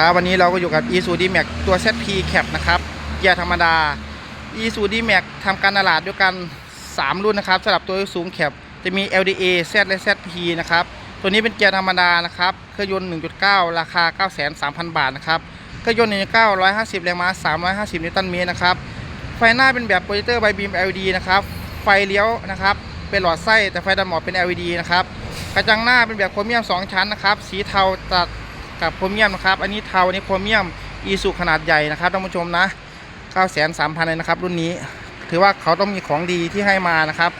ครับวันนี้เราก็อยู่กับ e s u d m a x ตัว ZP Cap นะครับเกียร์ธรรมดา e s u d m a x ทำการตลาดด้วยกัน 3 รุ่นนะครับสำหรับตัวสูงแคปจะมี LDA Z และ ZP นะครับ ตัวนี้เป็นเกียร์ธรรมดานะครับ เครื่องยนต์ 1.9 ราคา 9,300 บาทนะครับ เครื่องยนต์ 1.9 150 แรงม้า 350 นิวตันเมตรนะครับ ไฟหน้าเป็นแบบโปรเจคเตอร์ไบบีม LED นะครับ ไฟเลี้ยวนะครับ เป็นหลอดไส้แต่ไฟดันหมอกเป็น LED นะครับ กระจังหน้าเป็นแบบโครเมียม 2 ชั้นนะครับ สีเทาตัด กับโครเมียมนะครับ อันนี้เทาอันนี้โครเมียมอีสุขนาดใหญ่นะครับท่านผู้ชมนะ9,300เลยนะครับ รุ่นนี้ ถือว่าเขาต้องมีของดีที่ให้มานะครับ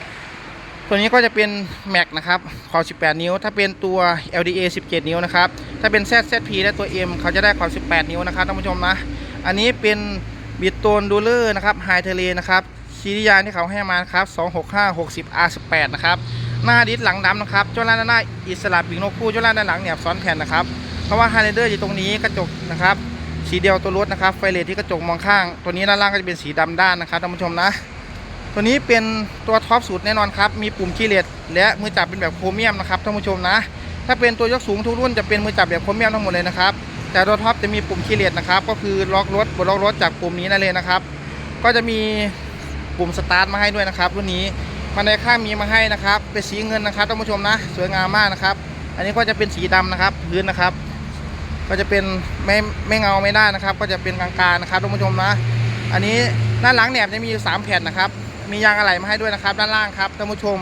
ตัวนี้ก็จะเป็น Mac นะครับขอบ18 นิ้ว ถ้าเป็นตัว LDA 17 นิ้วนะครับ ถ้าเป็น ZZP และตัว M เขาจะได้ขอบ18 นิ้วนะครับท่านผู้ชมนะ อันนี้เป็นบิดโตนดูเลอร์นะครับไฮเทเลนะครับซีรีส์ยางที่เขาให้มาครับ 265 60 R18 นะครับ หน้าดิสหลังดำนะครับจ้าล่าน้านหน้าอิสระปีกนกคู่จ้าล่างด้านหลังเนี่ยซ้อนแผ่นนะครับ เพราะว่าไฮเดอร์อยู่ตรงนี้กระจกนะครับสีเดียวตัวรถนะครับไฟเลสที่กระจกมองข้าง ตัวนี้ด้านล่างก็จะเป็นสีดำด้านนะครับท่านผู้ชมนะ ตัวนี้เป็นตัวท็อปสุดแน่นอนครับมีปุ่มคีย์เลสและมือจับเป็นแบบโครเมียมนะครับท่านผู้ชมนะ ถ้าเป็นตัวยกสูงทุกรุ่นจะเป็นมือจับแบบโครเมียมทั้งหมดเลยนะครับแต่ตัวท็อปจะมีปุ่มคีย์เลสนะครับก็คือล็อกรถบนล็อกรถจากปุ่มนี้นั่นเลยนะครับ ก็จะมีปุ่มสตาร์ทมาให้ด้วยนะครับรุ่นนี้มันในข้างมีมาให้นะครับ เป็นสีเงินนะครับท่านผู้ชมนะ สวยงามมากนะครับ อันนี้ก็จะเป็นสีดำนะครับพื้นนะครับ ก็จะเป็นไม่ไม่เงาไม่ได้นะครับ ก็จะเป็นกลางๆนะครับท่านผู้ชมนะ อันนี้ด้านหลังแหนบจะมีอยู่สามแผ่นนะครับ มียางอะไหล่มาให้ด้วยนะครับ ด้านล่างครับท่านผู้ชม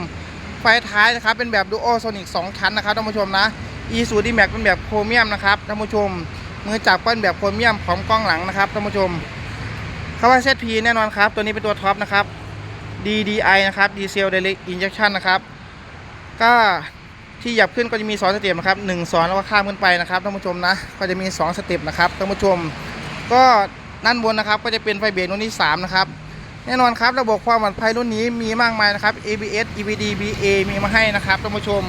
ไฟท้ายนะครับเป็นแบบดูโอโซนิก2ชั้นนะครับท่านผู้ชมนะอีซูดีแม็กเป็นแบบโครเมียมนะครับท่านผู้ชม มือจับก็เป็นแบบโครเมียมพร้อมกล้องหลังนะครับท่านผู้ชมคำว่า ZP แน่นอนครับ ตัวนี้เป็นตัวท็อปนะครับ DDI นะครับ Diesel Direct Injection นะครับ ก็ ที่หยับขึ้นก็จะมี 2 สเต็ปนะครับ1 2แล้วก็ข้ามขึ้นไปนะครับท่านผู้ชมนะก็จะมี 2 สเต็ปนะครับท่านผู้ชม ก็ด้านบนนะครับก็จะเป็นไฟเบรกรุ่นที่3นะครับแน่นอนครับระบบความปลอดภัยรุ่นนี้มีมากมายนะครับ ABS EBD BA มีมาให้นะครับท่านผู้ชม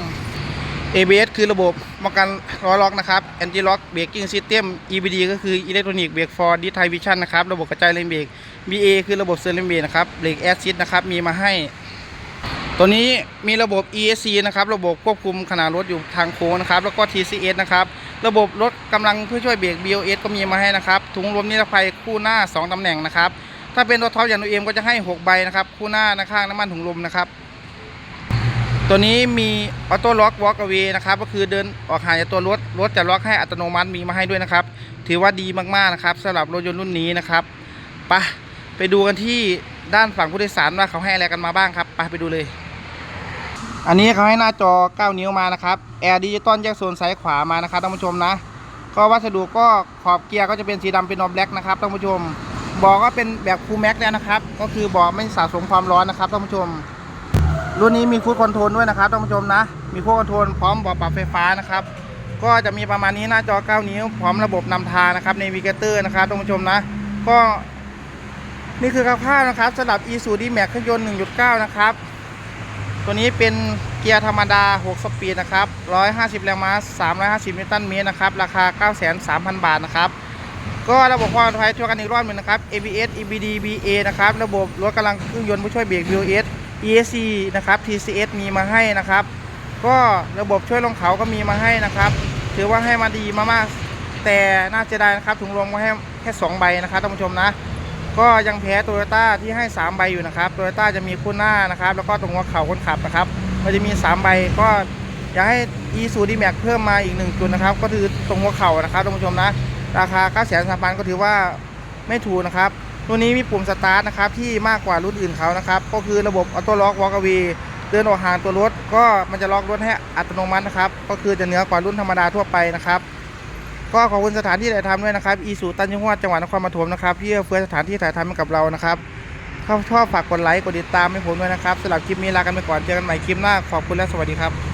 ABS คือระบบป้องกันล้อล็อกนะครับ Anti Lock Braking System EBD ก็คือ Electronic Brake for Disc Vision นะครับ ระบบกระจายแรงเบรก BA คือระบบเซอร์เลนเบรกนะครับเบรกแอซิดนะครับ มีมาให้ ตัวนี้มีระบบ ESC นะครับ ระบบควบคุมขนาดรถอยู่ทางโค้งนะครับ แล้วก็ TCS นะครับ ระบบลดกำลังเพื่อช่วยเบรก BOS ก็มีมาให้นะครับ ถุงลมนิรภัยคู่หน้า 2ตำแหน่งนะครับ ถ้าเป็นตัวท็อปอย่างตัวเอ็มก็จะให้ 6 ใบนะครับ คู่หน้านะข้างน้ำมันถุงลมนะครับ ตัวนี้มีออโต้ล็อกวอล์กเอา a y นะครับ ก็คือเดินออกห่างจากตัวรถ รถจะล็อกให้อัตโนมัติมีมาให้ด้วยนะครับ ถือว่าดีมากๆนะครับสำหรับรถยนต์รุ่นนี้นะครับไปไปดูกันที่ด้านฝั่งผู้โดยสารว่าเขาให้อะไรกันมาบ้างครับไปไปดูเลย อันนี้เขาให้หน้าจอ 9 นิ้วมานะครับแอร์ดิจิตอลแยกโซนซ้ายขวามานะครับท่านผู้ชมนะ ก็วัสดุก็ขอบเกียร์ก็จะเป็นสีดำเป็นนอแบล็กนะครับท่านผู้ชมบอกก็เป็นแบบคูลแม็กแล้วนะครับ ก็คือบอกไม่สะสมความร้อนนะครับท่านผู้ชม รุ่นนี้มีฟูดคอนโทรลด้วยนะครับท่านผู้ชมนะ มีฟูดคอนโทรลพร้อมบอกปรับไฟฟ้านะครับ ก็จะมีประมาณนี้หน้าจอ 9 นิ้ว พร้อมระบบนำทางนะครับในวิกเตอร์นะครับท่านผู้ชมนะ ก็นี่คือคร่าวๆนะครับสำหรับ e s u d Max เครื่องยนต์ 1.9 นะครับ ตัวนี้เป็นเกียร์ธรรมดา 6 สปีดนะครับ 150 แรงม้า 350 นิวตันเมตรนะครับ ราคา 9,300 บาทนะครับ ก็ระบบความปลอดภัยช่วยกันอีกรอบหนึ่งนะครับ ABS EBD BA นะครับ ระบบรถกำลังเครื่องยนต์ผู้ช่วยเบรก BOS ESC นะครับ TCS มีมาให้นะครับ ก็ระบบช่วยลงเขาก็มีมาให้นะครับ ถือว่าให้มาดีมากๆแต่น่าเสียดายนะครับถุงลมก็ให้แค่ 2 ใบนะครับท่านผู้ชมนะ ก็ยังแพ้โตโยต้าที่ให้ 3 ใบอยู่นะครับโตโยต้าจะมีคู่หน้านะครับ แล้วก็ตรงหัวเข่าคนขับนะครับมันจะมี 3 ใบก็อยากให้ e s u d m a x เพิ่มมาอีก 1 จุดนะครับ ก็คือตรงหัวเข่านะครับท่านผู้ชมนะ ราคา9 3 0 0 0ก็ถือว่าไม่ถูกนะครับตัวนี้มีปุ่มสตาร์ทนะครับที่มากกว่ารุ่นอื่นเขานะครับ ก็คือระบบออโต้ล็อกวอล์กวีเดินออกห่างตัวรถ ก็มันจะล็อกรถให้อัตโนมัตินะครับ ก็คือจะเหนือกว่ารุ่นธรรมดาทั่วไปนะครับ ก็ขอบคุณสถานที่ถ่ายทำด้วยนะครับ อีสุตันยงหวัดจังหวัดนครปฐมนะครับที่เพื่อเฟื้อสถานที่ถ่ายทำให้กับเรานะครับถ้าชอบฝากกดไลค์กดติดตามให้ผมด้วยนะครับสำหรับคลิปนี้ลากันไปก่อนเจอกันใหม่คลิปหน้าขอบคุณและสวัสดีครับ